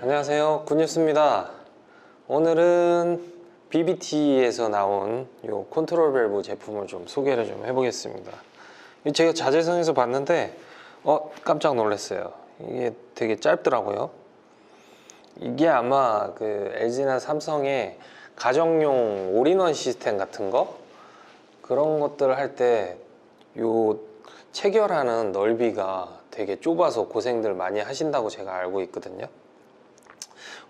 안녕하세요. 굿뉴스입니다. 오늘은 BBT에서 나온 요 컨트롤 밸브 제품을 좀 소개를 좀 해보겠습니다. 제가 자재성에서 봤는데 어 깜짝 놀랐어요. 이게 되게 짧더라고요. 이게 아마 그 LG나 삼성의 가정용 올인원 시스템 같은 거 그런 것들을 할 때 요 체결하는 넓이가 되게 좁아서 고생들 많이 하신다고 제가 알고 있거든요.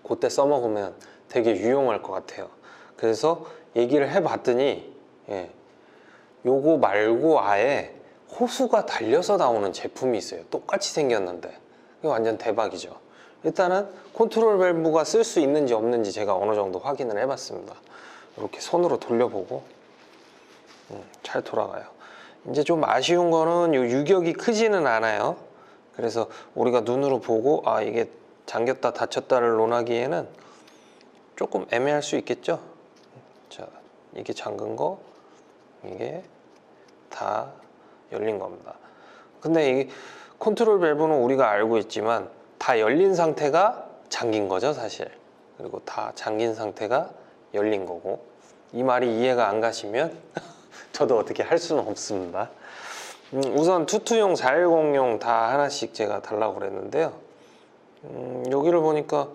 그때 써먹으면 되게 유용할 것 같아요. 그래서 얘기를 해봤더니 예, 요거 말고 아예 호수가 달려서 나오는 제품이 있어요. 똑같이 생겼는데 이거 완전 대박이죠. 일단은 컨트롤 밸브가 쓸 수 있는지 없는지 제가 어느 정도 확인을 해봤습니다. 이렇게 손으로 돌려보고 음, 잘 돌아가요. 이제 좀 아쉬운 거는 요 유격이 크지는 않아요. 그래서 우리가 눈으로 보고 아 이게 잠겼다 닫혔다를 논하기에는 조금 애매할 수 있겠죠. 자, 이게 잠근 거, 이게 다 열린 겁니다. 근데 이 컨트롤 밸브는 우리가 알고 있지만 다 열린 상태가 잠긴 거죠, 사실. 그리고 다 잠긴 상태가 열린 거고. 이 말이 이해가 안 가시면 저도 어떻게 할 수는 없습니다. 음, 우선 투투용, 410용 다 하나씩 제가 달라고 그랬는데요. 음, 여기를 보니까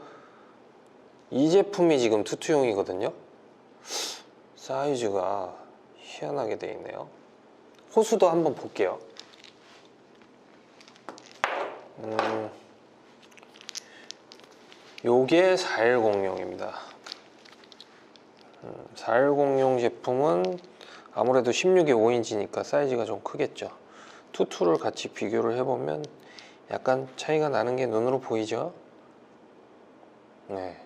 이 제품이 지금 투투용이거든요. 사이즈가 희한하게 돼 있네요. 호수도 한번 볼게요. 음, 요게 4106입니다. 음, 4106 제품은 아무래도 16에 5인치니까 사이즈가 좀 크겠죠. 투투를 같이 비교를 해보면 약간 차이가 나는 게 눈으로 보이죠? 네.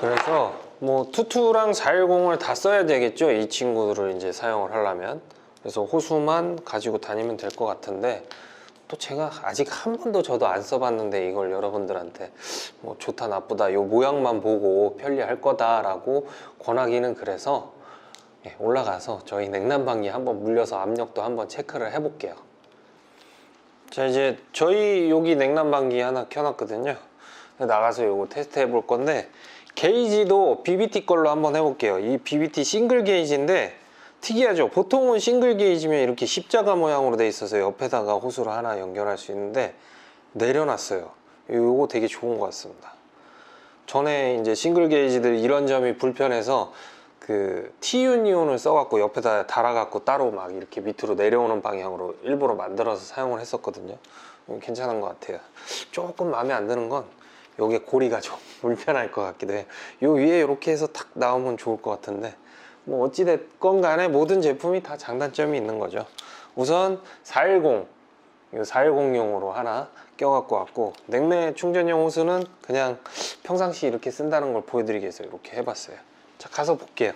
그래서 뭐 투투랑 410을 다 써야 되겠죠. 이 친구들을 이제 사용을 하려면. 그래서 호수만 가지고 다니면 될 것 같은데 또 제가 아직 한 번도 저도 안 써봤는데 이걸 여러분들한테 뭐 좋다 나쁘다 요 모양만 보고 편리할 거다라고 권하기는 그래서 예, 올라가서 저희 냉난방기 한번 물려서 압력도 한번 체크를 해볼게요. 자 이제 저희 여기 냉난방기 하나 켜놨거든요. 나가서 요거 테스트 해볼 건데 게이지도 BBT 걸로 한번 해볼게요. 이 BBT 싱글 게이지인데 특이하죠. 보통은 싱글 게이지면 이렇게 십자가 모양으로 돼 있어서 옆에다가 호수를 하나 연결할 수 있는데 내려놨어요. 요거 되게 좋은 것 같습니다. 전에 이제 싱글 게이지들 이런 점이 불편해서 그 TU니온을 써갖고 옆에다 달아갖고 따로 막 이렇게 밑으로 내려오는 방향으로 일부러 만들어서 사용을 했었거든요. 이거 괜찮은 것 같아요. 조금 마음에 안 드는 건 요게 고리가 좀 불편할 것 같기도 해요. 요 위에 이렇게 해서 탁 나오면 좋을 것 같은데 뭐 어찌됐건 간에 모든 제품이 다 장단점이 있는 거죠. 우선 410, 이 410용으로 하나 껴갖고 왔고 냉매 충전용 호스는 그냥 평상시 이렇게 쓴다는 걸 보여드리기 위해서 이렇게 해봤어요. 자 가서 볼게요.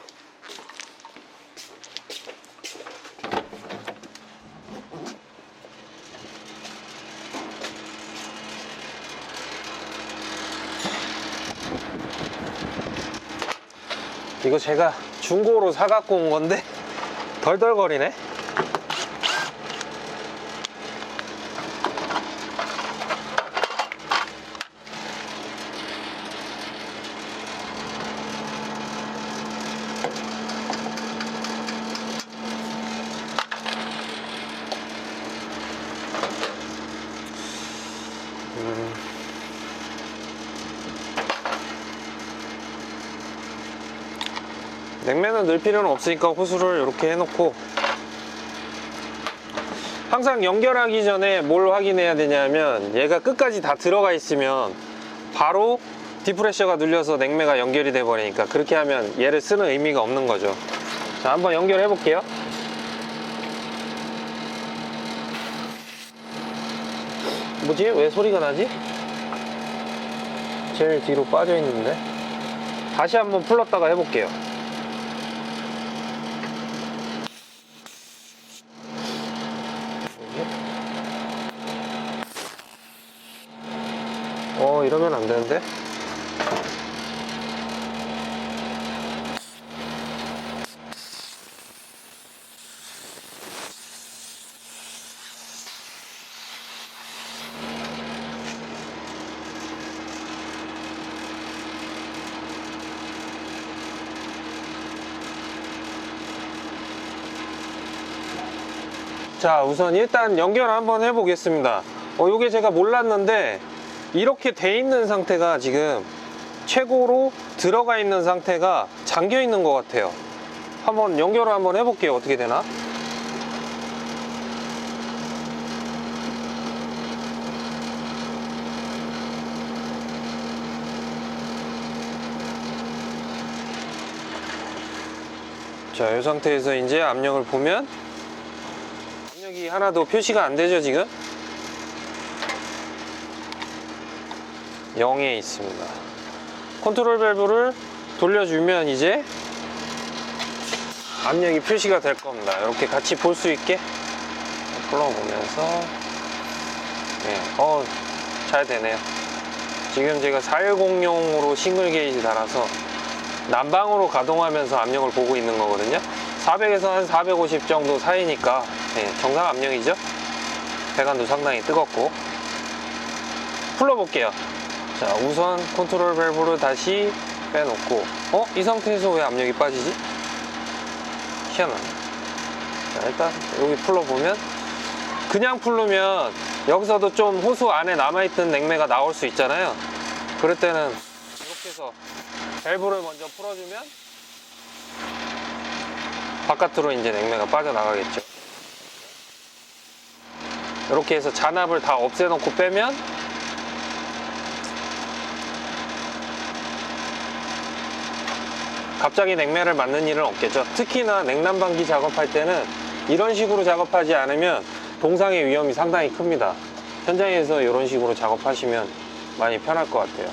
이거 제가 중고로 사갖고 온 건데 덜덜거리네 냉매는 넣을 필요는 없으니까 호수를 이렇게 해놓고 항상 연결하기 전에 뭘 확인해야 되냐면 얘가 끝까지 다 들어가 있으면 바로 디프레셔가 눌려서 냉매가 연결이 돼 버리니까 그렇게 하면 얘를 쓰는 의미가 없는 거죠. 자 한번 연결해 볼게요. 뭐지? 왜 소리가 나지? 제일 뒤로 빠져 있는데? 다시 한번 풀렀다가 해볼게요 이러면 안 되는데? 자 우선 일단 연결 한번 해보겠습니다. 어 요게 제가 몰랐는데 이렇게 돼 있는 상태가 지금 최고로 들어가 있는 상태가 잠겨 있는 것 같아요. 한번 연결을 한번 해볼게요. 어떻게 되나? 자, 이 상태에서 이제 압력을 보면 압력이 하나도 표시가 안 되죠, 지금? 0에 있습니다. 컨트롤 밸브를 돌려주면 이제 압력이 표시가 될 겁니다. 이렇게 같이 볼 수 있게 풀어보면서 네, 어, 잘 되네요. 지금 제가 410용으로 싱글 게이지 달아서 난방으로 가동하면서 압력을 보고 있는 거거든요 400에서 한 450 정도 사이니까 네, 정상 압력이죠 배관도 상당히 뜨겁고 풀러볼게요 자 우선 컨트롤 밸브를 다시 빼놓고 어? 이 상태에서 왜 압력이 빠지지? 희한하네 자 일단 여기 풀러보면 그냥 풀르면 여기서도 좀 호수 안에 남아있던 냉매가 나올 수 있잖아요 그럴 때는 이렇게 해서 밸브를 먼저 풀어주면 바깥으로 이제 냉매가 빠져나가겠죠. 이렇게 해서 잔압을 다 없애놓고 빼면 갑자기 냉매를 맞는 일은 없겠죠. 특히나 냉난방기 작업할 때는 이런 식으로 작업하지 않으면 동상의 위험이 상당히 큽니다. 현장에서 이런 식으로 작업하시면 많이 편할 것 같아요.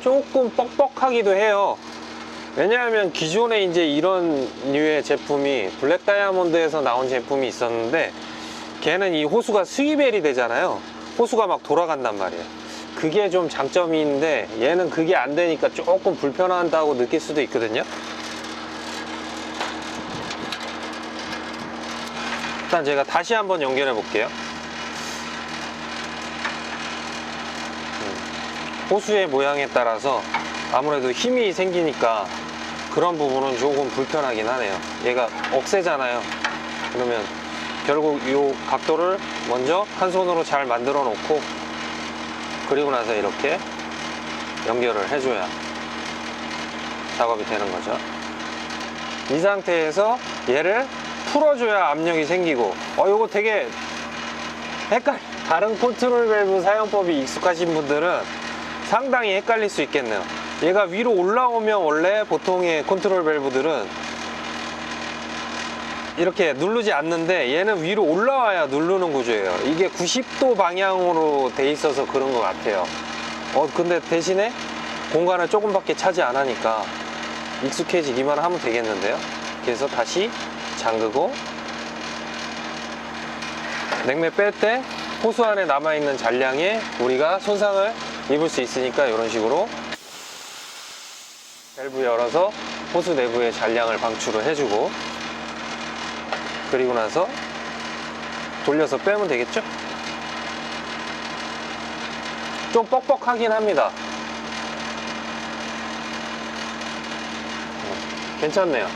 조금 뻑뻑하기도 해요. 왜냐하면 기존에 이제 이런 류의 제품이 블랙 다이아몬드에서 나온 제품이 있었는데 걔는 이 호수가 스위벨이 되잖아요. 호수가 막 돌아간단 말이에요. 그게 좀 장점인데 얘는 그게 안 되니까 조금 불편하다고 느낄 수도 있거든요. 일단 제가 다시 한번 연결해 볼게요. 호수의 모양에 따라서 아무래도 힘이 생기니까 그런 부분은 조금 불편하긴 하네요. 얘가 억세잖아요. 그러면 결국 이 각도를 먼저 한 손으로 잘 만들어 놓고 그리고 나서 이렇게 연결을 해줘야 작업이 되는 거죠. 이 상태에서 얘를 풀어줘야 압력이 생기고 어 이거 되게 헷갈 다른 컨트롤 밸브 사용법이 익숙하신 분들은 상당히 헷갈릴 수 있겠네요. 얘가 위로 올라오면 원래 보통의 컨트롤 밸브들은 이렇게 누르지 않는데 얘는 위로 올라와야 누르는 구조예요. 이게 90도 방향으로 돼 있어서 그런 것 같아요. 어, 근데 대신에 공간을 조금밖에 차지 안 하니까 익숙해지기만 하면 되겠는데요. 그래서 다시 잠그고 냉매 뺄 때 호수 안에 남아있는 잔량에 우리가 손상을 입을 수 있으니까 이런 식으로 밸브 열어서 호수 내부의 잔량을 방출을 해주고 그리고 나서 돌려서 빼면 되겠죠? 좀 뻑뻑하긴 합니다. 어, 괜찮네요.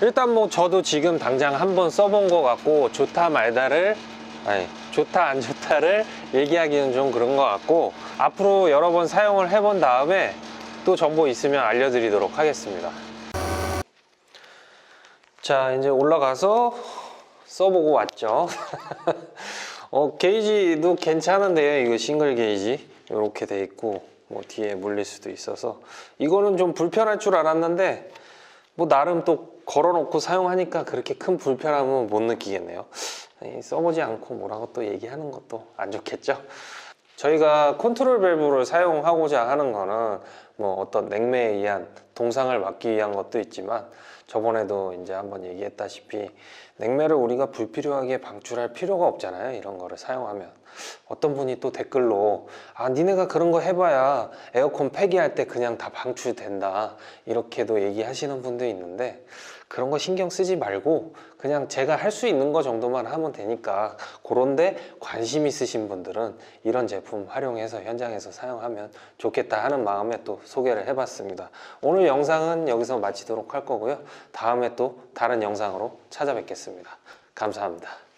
일단 뭐 저도 지금 당장 한번 써본 것 같고 좋다 말다를 아니 좋다 안 좋다를 얘기하기는 좀 그런 것 같고 앞으로 여러 번 사용을 해본 다음에 또 정보 있으면 알려드리도록 하겠습니다. 자 이제 올라가서 써보고 왔죠. 어, 게이지도 괜찮은데요. 이거 싱글 게이지 이렇게 돼 있고 뭐 뒤에 물릴 수도 있어서 이거는 좀 불편할 줄 알았는데 뭐 나름 또 걸어놓고 사용하니까 그렇게 큰 불편함은 못 느끼겠네요. 이 써보지 않고 뭐라고 또 얘기하는 것도 안 좋겠죠. 저희가 컨트롤 밸브를 사용하고자 하는 거는 뭐 어떤 냉매에 의한 동상을 막기 위한 것도 있지만 저번에도 이제 한번 얘기했다시피 냉매를 우리가 불필요하게 방출할 필요가 없잖아요. 이런 거를 사용하면. 어떤 분이 또 댓글로 아 니네가 그런 거 해봐야 에어컨 폐기할 때 그냥 다 방출된다 이렇게도 얘기하시는 분도 있는데 그런 거 신경 쓰지 말고 그냥 제가 할 수 있는 거 정도만 하면 되니까 그런데 관심 있으신 분들은 이런 제품 활용해서 현장에서 사용하면 좋겠다 하는 마음에 또 소개를 해봤습니다. 오늘 영상은 여기서 마치도록 할 거고요. 다음에 또 다른 영상으로 찾아뵙겠습니다. 감사합니다.